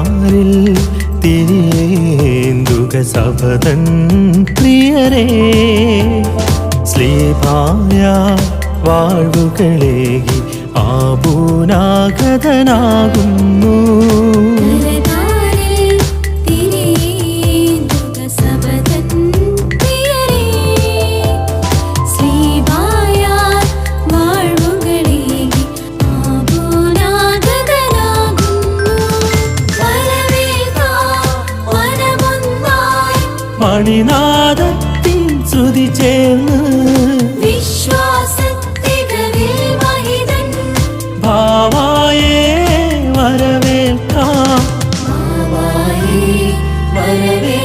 അലതാരിൽ തിരിയേന്തുക സപതൻ പ്രിയരേ സ്ലീപായ വാഴ്വുകളേകി ആപൂനാഗതനാകുന്നു. മണിനാദത്തിൻ ശ്രുതി ചേർന്ന് ഭാവായേ വരവേൽക്കാം. വരവേൽക്കാം.